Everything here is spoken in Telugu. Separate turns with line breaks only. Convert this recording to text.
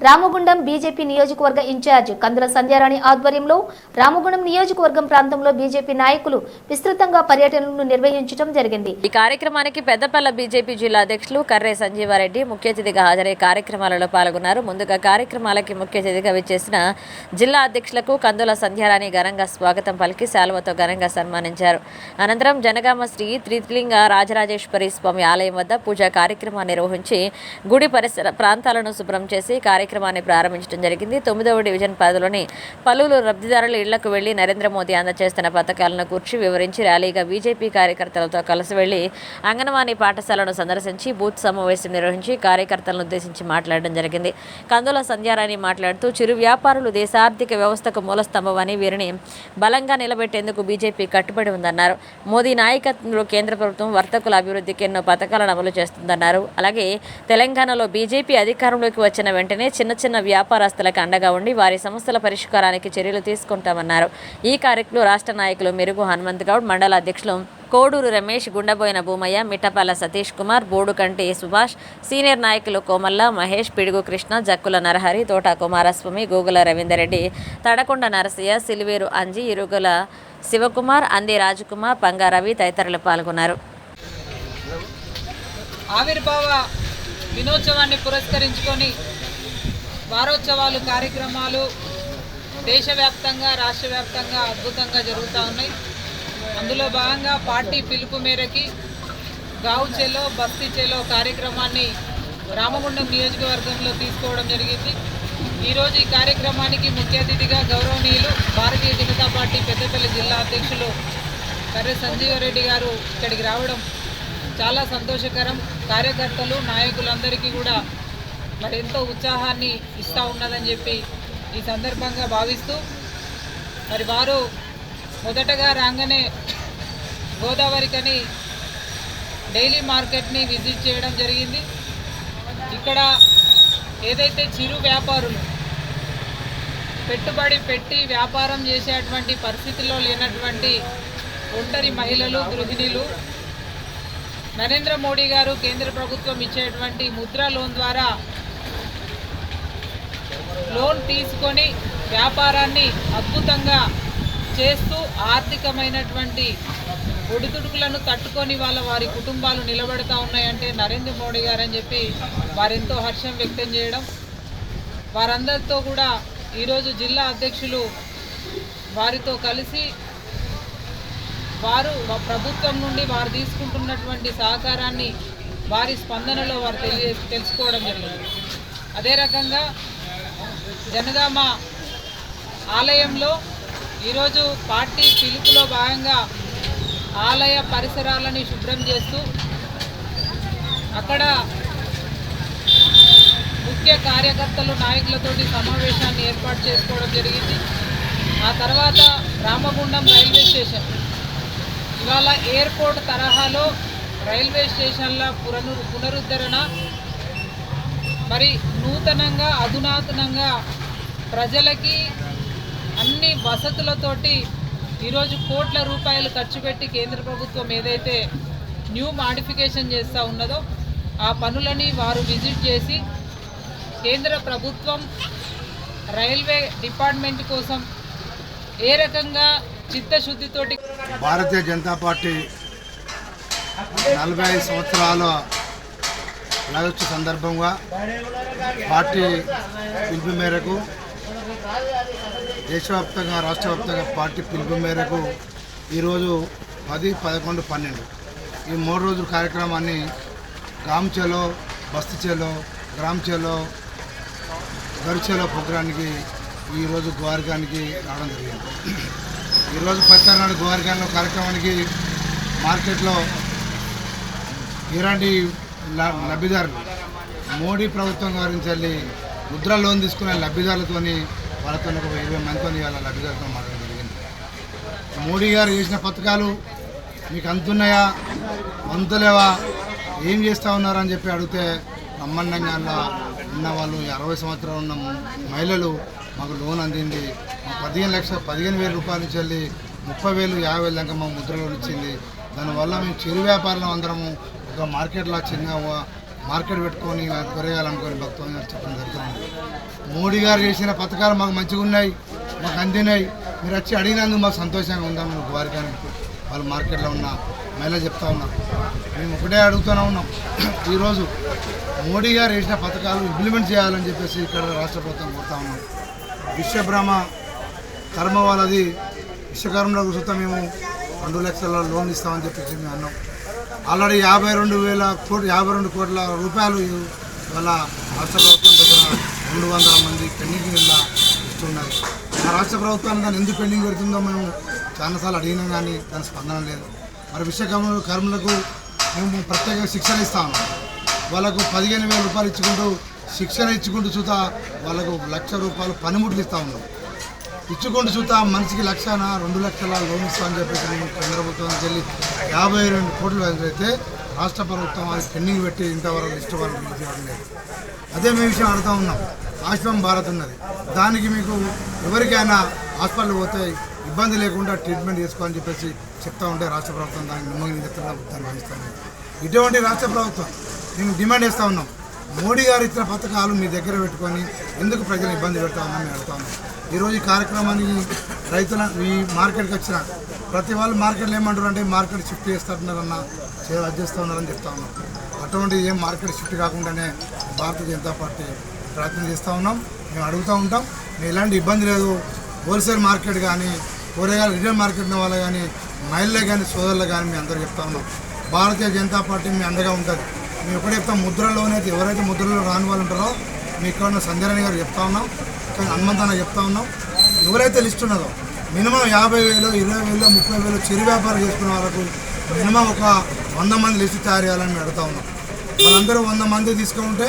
రామగుండం బీజేపీ నియోజకవర్గ ఇన్ఛార్జ్ కందుల సంధ్యారాణి ఆధ్వర్యంలో రామగుండం నియోజకవర్గం ప్రాంతంలో బీజేపీ నాయకులు విస్తృతంగా పర్యటనలను నిర్వహించడం జరిగింది.
ఈ కార్యక్రమానికి పెద్దపల్ల బీజేపీ జిల్లా అధ్యక్షులు కర్రే సంజీవారెడ్డి ముఖ్య అతిథిగా హాజరై కార్యక్రమాలలో పాల్గొన్నారు. ముందుగా కార్యక్రమాలకి ముఖ్య అతిథిగా విచ్చేసిన జిల్లా అధ్యక్షులకు కందుల సంధ్యారాణి ఘనంగా స్వాగతం పలికి శాలువతో ఘనంగా సన్మానించారు. అనంతరం జనగామ శ్రీ త్రిలింగ రాజరాజేశ్వరి స్వామి ఆలయం వద్ద పూజా కార్యక్రమాన్ని నిర్వహించి గుడి పరిసర ప్రాంతాలను శుభ్రం చేసి కార్యక్రమాన్ని ప్రారంభించడం జరిగింది. తొమ్మిదవ డివిజన్ పరిధిలోని పలువురు లబ్ధిదారుల ఇళ్ళకు వెళ్ళి నరేంద్ర మోదీ అందజేస్తున్న పథకాలను కూర్చి వివరించి ర్యాలీగా బీజేపీ కార్యకర్తలతో కలిసి వెళ్ళి అంగన్వాడీ పాఠశాలను సందర్శించి బూత్ సమావేశం నిర్వహించి కార్యకర్తలను ఉద్దేశించి మాట్లాడడం జరిగింది. కందుల సంధ్యారాణి మాట్లాడుతూ చిరు వ్యాపారులు దేశ ఆర్థిక వ్యవస్థకు మూలస్తంభమని వీరిని బలంగా నిలబెట్టేందుకు బీజేపీ కట్టుబడి ఉందన్నారు. మోదీ నాయకత్వంలో కేంద్ర ప్రభుత్వం వర్తకుల అభివృద్ధికి ఎన్నో పథకాలను అమలు చేస్తుందన్నారు. అలాగే తెలంగాణలో బీజేపీ అధికారంలోకి వచ్చిన వెంటనే చిన్న చిన్న వ్యాపారస్తులకు అండగా ఉండి వారి సమస్యల పరిష్కారానికి చర్యలు తీసుకుంటామన్నారు. ఈ కార్యక్రమంలో రాష్ట్ర నాయకులు మెరుగు హనుమంత్ గౌడ్ మండల అధ్యక్షులు కోడూరు రమేష్ గుండబోయిన భూమయ్య మిఠపాల సతీష్ కుమార్ బోడుకంటి సుభాష్ సీనియర్ నాయకులు కోమల్ల మహేష్ పిడుగు కృష్ణ జక్కుల నరహరి తోట కుమారస్వామి గోగుల రవీందర్రెడ్డి తడకొండ నరసయ్య సిలివేరు అంజి ఇరుగుల శివకుమార్ అంది రాజకుమార్ పంగారవి తదితరులు పాల్గొన్నారు.
ఆవిర్భావ దినోత్సవాన్ని పురస్కరించుకొని వారోత్సవాలు కార్యక్రమాలు దేశవ్యాప్తంగా రాష్ట్ర వ్యాప్తంగా అద్భుతంగా జరుగుతూ ఉన్నాయి. అందులో భాగంగా పార్టీ పిలుపు మేరకి గావుచెలో చెలో కార్యక్రమాన్ని రామగుండం నియోజకవర్గంలో తీసుకోవడం జరిగింది. ఈరోజు ఈ కార్యక్రమానికి ముఖ్య అతిథిగా గౌరవనీయులు భారతీయ జనతా పార్టీ పెద్దపల్లి జిల్లా అధ్యక్షులు కర్రె సంజీవరెడ్డి గారు ఇక్కడికి రావడం చాలా సంతోషకరం. కార్యకర్తలు నాయకులందరికీ కూడా మరి ఎంతో ఉత్సాహాన్ని ఇస్తూ ఉన్నదని చెప్పి ఈ సందర్భంగా భావిస్తూ మరి వారు మొదటగా రాగానే గోదావరికని డైలీ మార్కెట్ని విజిట్ చేయడం జరిగింది. ఇక్కడ ఏదైతే చిరు వ్యాపారులు పెట్టుబడి పెట్టి వ్యాపారం చేసేటువంటి పరిస్థితుల్లో లేనటువంటి ఒంటరి మహిళలు గృహిణులు నరేంద్ర మోడీ గారు కేంద్ర ప్రభుత్వం ఇచ్చేటువంటి ముద్ర లోన్ ద్వారా లోన్ తీసుకొని వ్యాపారాన్ని అద్భుతంగా చేస్తూ ఆర్థికమైనటువంటి ఒడిదుడుకులను తట్టుకొని వాళ్ళ వారి కుటుంబాలు నిలబడతా ఉన్నాయంటే నరేంద్ర మోడీ గారు అని చెప్పి వారెంతో హర్షం వ్యక్తం చేయడం. వారందరితో కూడా ఈరోజు జిల్లా అధ్యక్షులు వారితో కలిసి వారు ప్రభుత్వం నుండి వారు తీసుకుంటున్నటువంటి సహకారాన్ని వారి స్పందనలో వారు తెలియ తెలుసుకోవడం జరిగింది. అదే రకంగా జనగామ ఆలయంలో ఈరోజు పార్టీ పిలుపులో భాగంగా ఆలయ పరిసరాలని శుభ్రం చేస్తూ అక్కడ ముఖ్య కార్యకర్తలు నాయకులతోటి సమావేశాన్ని ఏర్పాటు చేసుకోవడం జరిగింది. ఆ తర్వాత రామగుండం రైల్వే స్టేషన్. ఇవాళ ఎయిర్పోర్ట్ తరహాలో రైల్వే స్టేషన్ల పునరు పునరుద్ధరణ. మరి నూతనంగా అధునాతనంగా ప్రజలకి అన్ని వసతులతోటి ఈరోజు కోట్ల రూపాయలు ఖర్చు పెట్టి కేంద్ర ప్రభుత్వం ఏదైతే న్యూ మాడిఫికేషన్ చేస్తూ ఉన్నదో ఆ పనులని వారు విజిట్ చేసి కేంద్ర ప్రభుత్వం రైల్వే డిపార్ట్మెంట్ కోసం ఏ రకంగా చిత్తశుద్ధితోటి
భారతీయ జనతా పార్టీ నలభై ఐదు సంవత్సరాల నడవచ్చు సందర్భంగా పార్టీ పిలుపు మేరకు దేశవ్యాప్తంగా రాష్ట్ర వ్యాప్తంగా పార్టీ పిలుపు మేరకు ఈరోజు పది పదకొండు పన్నెండు. ఈ మూడు రోజుల కార్యక్రమాన్ని గ్రామ్ బస్తిచేలో గ్రామ్చేలో గరుచేలో ప్రోగ్రానికి ఈరోజు గోవారికానికి రావడం జరిగింది. ఈరోజు పత్తానాడు గోవారికాన్లో కార్యక్రమానికి మార్కెట్లో ఇలాంటి ల- లబ్ధిదారులు మోడీ ప్రభుత్వం గారించి వెళ్ళి ముద్ర లోన్ తీసుకునే లబ్ధిదారులతోని వాళ్ళతో ఒక ఇరవై మందితో ఇవాళ లబ్ధిదారుతో మాట్లాడడం జరిగింది. మోడీ గారు చేసిన పథకాలు మీకు అందున్నాయా అందులేవా? ఏం చేస్తూ ఉన్నారు అని చెప్పి అడిగితే బ్రహ్మాండంగా ఉన్న వాళ్ళు అరవై సంవత్సరాలు ఉన్న మహిళలు మాకు లోన్ అందింది. పదిహేను లక్షల పదిహేను వేల రూపాయల నుంచి వెళ్ళి ముప్పై వేలు యాభై వేలు దాకా మా ముద్ర లోన్ ఇచ్చింది దానివల్ల మేము చిరు వ్యాపారులం అందరము ఒక మార్కెట్లో చిన్న మార్కెట్ పెట్టుకొని కూరగాయలు అమ్ముకొని భక్తులు చెప్పడం జరుగుతుంది. మోడీ గారు చేసిన పథకాలు మాకు మంచిగా ఉన్నాయి మాకు అందినాయి. మీరు వచ్చి అడిగినందుకు మాకు సంతోషంగా ఉందాం మీకు వారికి వాళ్ళు మార్కెట్లో ఉన్న మహిళ చెప్తా ఉన్నాం మేము ఒకటే అడుగుతూనే ఉన్నాం. ఈరోజు మోడీ గారు వేసిన పథకాలు ఇంప్లిమెంట్ చేయాలని చెప్పేసి ఇక్కడ రాష్ట్ర ప్రభుత్వం కోరుతా ఉన్నాం. విశ్వబ్రహ్మ కర్మ వాళ్ళది. విశ్వకర్మలో కూర్చుంటే మేము. రెండు లక్షల లోన్ ఇస్తామని చెప్పేసి మేము అన్నాం. ఆల్రెడీ యాభై రెండు వేల కోటి యాభై రెండు కోట్ల రూపాయలు ఇవాళ రాష్ట్ర ప్రభుత్వం దగ్గర రెండు వందల మంది పెండింగ్ వల్ల ఇస్తున్నారు. ఆ రాష్ట్ర ప్రభుత్వాన్ని దాన్ని ఎందుకు పెండింగ్ పెడుతుందో మేము చాలాసార్లు అడిగినాం కానీ దాని స్పందన లేదు. మరి విశ్వకర్మలు కర్మలకు మేము ప్రత్యేక శిక్షణ ఇస్తాము వాళ్ళకు పదిహేను వేల రూపాయలు ఇచ్చుకుంటూ శిక్షణ ఇచ్చుకుంటూ చూతా వాళ్ళకు లక్ష రూపాయలు పనిముట్లు ఇస్తా ఉన్నాం. ఇచ్చుకుంటూ చూతా మనిషికి లక్షన రెండు లక్షల లోన్ ఇస్తామని చెప్పేసి కేంద్ర ప్రభుత్వానికి చెల్లి యాభై రెండు కోట్లు అయితే రాష్ట్ర ప్రభుత్వం అది పెండింగ్ పెట్టి ఇంతవరకు లిస్ట్ వరకు లేదు. అదే మేము విషయం ఆడుతూ ఉన్నాం. ఆయుష్మాన్ భారత్ ఉన్నది. దానికి మీకు ఎవరికైనా హాస్పిటల్ పోతే ఇబ్బంది లేకుండా ట్రీట్మెంట్ చేసుకోవాలని చెప్పేసి చెప్తా ఉంటే రాష్ట్ర ప్రభుత్వం దానికి నిమ్మని దాన్ని వహిస్తాం ఇటువంటి రాష్ట్ర ప్రభుత్వం మేము డిమాండ్ చేస్తూ ఉన్నాం. మోడీ గారు ఇచ్చిన పథకాలు మీ దగ్గర పెట్టుకొని ఎందుకు ప్రజలు ఇబ్బంది పెడతామని మేము అడుగుతాము ఈరోజు ఈ కార్యక్రమానికి రైతుల ఈ మార్కెట్కి వచ్చిన ప్రతి వాళ్ళు మార్కెట్లో ఏమంటారు అంటే మార్కెట్ షిఫ్ట్ చేస్తారన్నారన్న చేస్తున్నారని చెప్తా ఉన్నాం. అటువంటి ఏం మార్కెట్ షిఫ్ట్ కాకుండానే భారతీయ జనతా పార్టీ ప్రయత్నం చేస్తూ ఉన్నాం. మేము అడుగుతూ ఉంటాం. మేము ఎలాంటి ఇబ్బంది లేదు. హోల్సేల్ మార్కెట్ కానీ కూరగాయలు రిటైల్ మార్కెట్ వాళ్ళు కానీ మహిళలే కానీ సోదరులు కానీ మేము అందరూ చెప్తా ఉన్నాం. భారతీయ జనతా పార్టీ మీ అండగా ఉంటుంది. మేము ఎప్పుడు చెప్తాం ముద్రలోనే ఎవరైతే ముద్రలో రాని వాళ్ళు ఉంటారో మీ ఇక్కడ ఉన్న గారు చెప్తా ఉన్నాం ఇక్కడ హనుమంతన్న చెప్తా ఉన్నాం. ఎవరైతే లిస్ట్ ఉన్నదో మినిమం యాభై వేలు ఇరవై వేలు ముప్పై వేలు చిరు వ్యాపారం చేసుకునే వాళ్ళకు మినిమం ఒక వంద మంది లిస్ట్ తయారు చేయాలని పెడతా అడుగుతా ఉన్నాం. వాళ్ళందరూ వంద మంది తీసుకుంటే